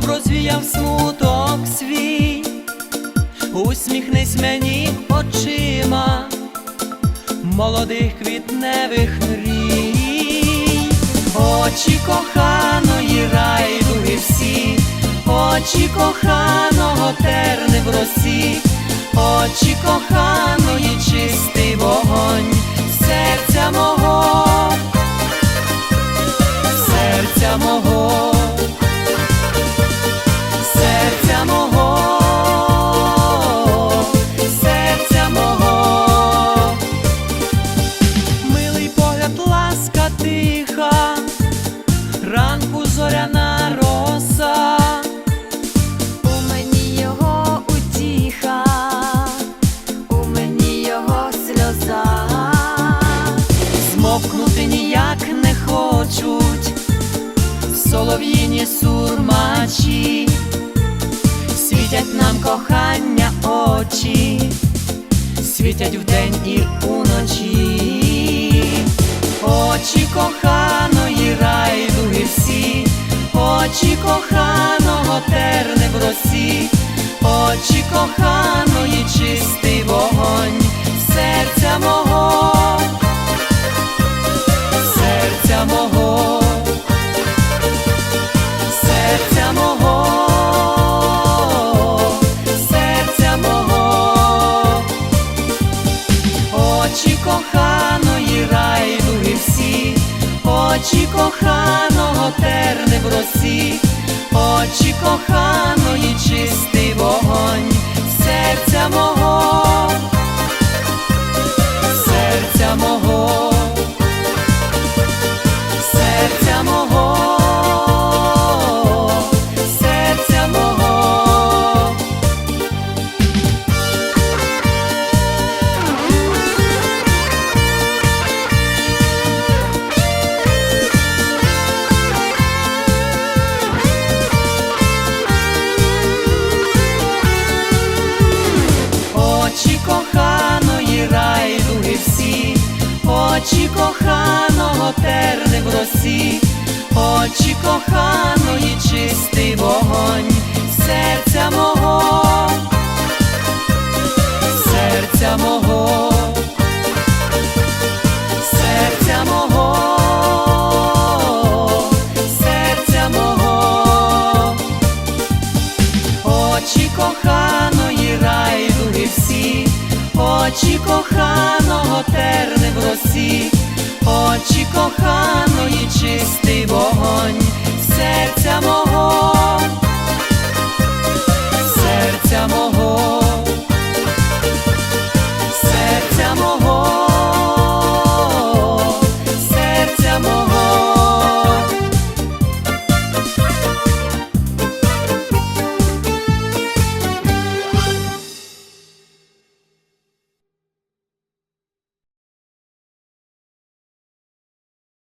щоб розвіяв смуток свій, усміхнись мені очима молодих квітневих мрій, очі коханої райдуги всі, очі коханого терни в росі, очі коханої чистий вогонь, серця мого, ніяк не хочуть, солов'їні сурмачі, світять нам кохання очі, світять вдень і уночі, очі коханої райдуги всі, очі коханого терни в росі, очі коханої чистий вогонь, серця мого очі коханого терни в росі, очі коханої чистий вогонь, серця мого, Очі коханої райдуги всі, очі коханого терни в росі, очі коханої чистий вогонь, очі коханого терни в росі, очі коханої